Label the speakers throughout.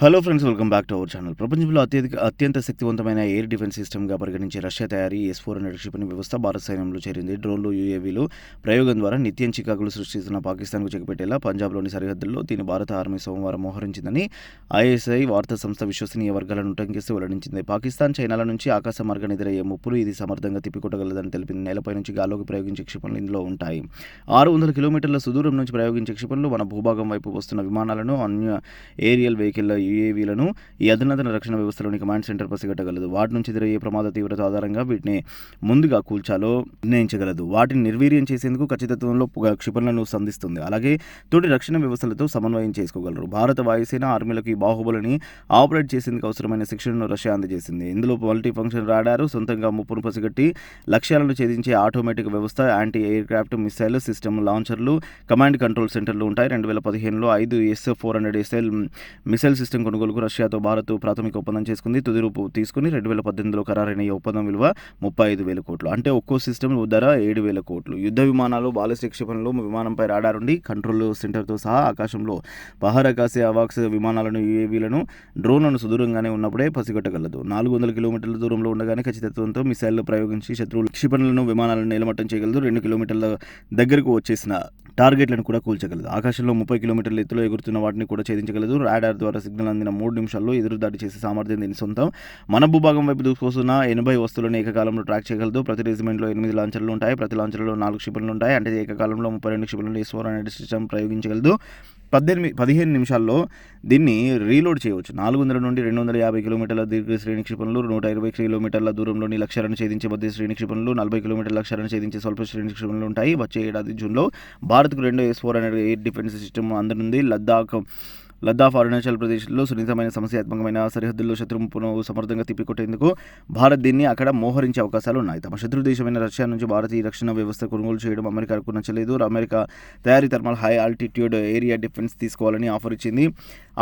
Speaker 1: Hello friends welcome back to our channel ప్రపంచంలో అత్యధిక అత్యంత శక్తివంతమైన ఎయిర్ డిఫెన్స్ సిస్టమ్గా పరిగణించే రష్యా తయారీ ఎస్ ఫోర్ హండ్రెడ్ క్షిపణి వ్యవస్థ భారత సైన్యంలో చేరింది. డ్రోన్లు యూఏవీలు ప్రయోగం ద్వారా నిత్యం చికాకులు సృష్టిస్తున్న పాకిస్తాన్కు చెక్కిపెట్టేలా పంజాబ్లోని సరిహద్దుల్లో దీని భారత ఆర్మీ సోమవారం మోహరించిందని ఐఎస్ఐ వార్తా సంస్థ విశ్వసనీయ వర్గాలను ఉటంకిస్తూ వెల్లడించింది. పాకిస్తాన్ చైనాల నుంచి ఆకాశ మార్గాన్ని ఎదురయ్యే ముప్పులు ఇది సమర్థంగా తిప్పికొట్టగలదని తెలిపింది. నేలపై నుంచి గాల్లోకి ప్రయోగించే క్షిపణులు ఇందులో ఉంటాయి. ఆరు వందల కిలోమీటర్ల సుదూరం నుంచి ప్రయోగించే క్షిపణులు మన భూభాగం వైపు వస్తున్న విమానాలను అన్య ఏరియల్ వెహికల్ యూఏవీలను ఈ అధునాతన రక్షణ వ్యవస్థలోని కమాండ్ సెంటర్ పసిగట్టగలదు. వాటి నుంచి ఎదురయ్యే ప్రమాద తీవ్రత ఆధారంగా వీటిని ముందుగా కూల్చాలో నిర్ణయించగలదు. వాటిని నిర్వీర్యం చేసేందుకు ఖచ్చితత్వంలో క్షిపణులను సంధిస్తుంది. అలాగే తోటి రక్షణ వ్యవస్థలతో సమన్వయం చేసుకోగలరు. భారత వాయుసేన ఆర్మీలకు ఈ బాహుబలిని ఆపరేట్ చేసేందుకు అవసరమైన శిక్షణను రష్యా అందజేసింది. ఇందులో మల్టీ ఫంక్షన్ రాడారు సొంతంగా ముప్పును పసిగట్టి లక్ష్యాలను ఛేదించే ఆటోమేటిక్ వ్యవస్థ anti aircraft missile system లాంచర్లు కమాండ్ కంట్రోల్ సెంటర్లు ఉంటాయి. రెండు వేల పదిహేనులో ఐదు S four hundred SL missile system కొనుగోలుకు రష్యాతో భారత్ ప్రాథమిక ఒప్పందం చేసుకుంది. తుది రూపు తీసుకుని రెండు వేల పద్దెనిమిదిలో ఖరారైన ఈ ఒప్పందం విలువ ముప్పై ఐదు వేల కోట్లు. అంటే ఒక్కో సిస్టమ్ ధర ఏడు వేల కోట్లు. యుద్ధ విమానాలు బాలిస్టిక్ క్షిపణులు విమానంపై రాడారుండి కంట్రోల్ సెంటర్తో సహా ఆకాశంలో పహార కాసే అవాక్స్ విమానాలను యూఏవీలను డ్రోన్లను సుదూరంగానే ఉన్నప్పుడే పసిగట్టగలదు. నాలుగు వందల కిలోమీటర్ల దూరంలో ఉండగానే ఖచ్చితత్వంతో మిసైల్ ప్రయోగించి శత్రువులు క్షిపణులను విమానాలను నిలమట్టం చేయగలదు. రెండు కిలోమీటర్ల దగ్గరకు వచ్చేసిన టార్గెట్లను కూడా కూల్చగలదు. ఆకాశంలో ముప్పై కిలోమీటర్ల ఎత్తులో ఎగురుతున్న వాటిని కూడా ఛేదించగలదు. రాడార్ ద్వారా సిగ్నల్ అందిన మూడు నిమిషాల్లో ఎదురుదాడి చేసే సామర్థ్యం దీని సొంతం. మన భూభాగం వైపు దూసుకొస్తున్న ఎనభై వస్తువులను ఏకకాలంలో ట్రాక్ చేయగలదు. ప్రతి రెజిమెంట్లో ఎనిమిది లాంచర్లు ఉంటాయి. ప్రతి లాంచర్లో నాలుగు క్షిపణులు ఉంటాయి. అంటే ఏకకాలంలో ముప్పై రెండు క్షిపణులు ఎస్వర్ అనే సిస్టమ్ ప్రయోగించగలదు. పద్దెనిమిది పదిహేను నిమిషాల్లో దీన్ని రీలోడ్ చేయవచ్చు. నాలుగు వందల నుండి రెండు వందల యాభై కిలోమీటర్ల దీర్ఘ శ్రేణి క్షిపణులు నూట ఇరవై కిలోమీటర్ల దూరంలోని లక్ష్యాలను ఛేదించే మధ్య శ్రేణి క్షిపణులు నలభై కిలోమీటర్ల లక్ష్యాలను ఛేదించే స్వల్ప శ్రేణి క్షిపణులు ఉంటాయి. వచ్చే ఏడాది జూన్లో భారత్కు రెండు S four hundred eight defence system అందనుంది. Ladakh Ladakh Arunachal ప్రదేశ్లో సున్నితమైన సమస్యాత్మకమైన సరిహద్దుల్లో శత్రుమును సమర్థంగా తిప్పికొట్టేందుకు భారత్ దీన్ని అక్కడ మోహరించే అవకాశాలు ఉన్నాయి. తమ శత్రు దేశమైన రష్యా నుంచి భారతీయ రక్షణ వ్యవస్థ కొనుగోలు చేయడం అమెరికాకు నచ్చలేదు. అమెరికా తయారీ thermal high altitude area defence తీసుకోవాలని ఆఫర్ ఇచ్చింది.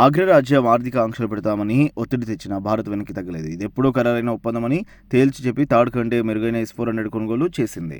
Speaker 1: అగ్రరాజ్యం ఆర్థిక ఆంక్షలు పెడతామని ఒత్తిడి తెచ్చిన భారత్ వెనక్కి తగ్గలేదు. ఇది ఎప్పుడో ఖరారైన ఒప్పందమని తేల్చి చెప్పి థర్డ్ కంటే మెరుగైన ఎస్ ఫోర్ హండ్రెడ్ కొనుగోలు చేసింది.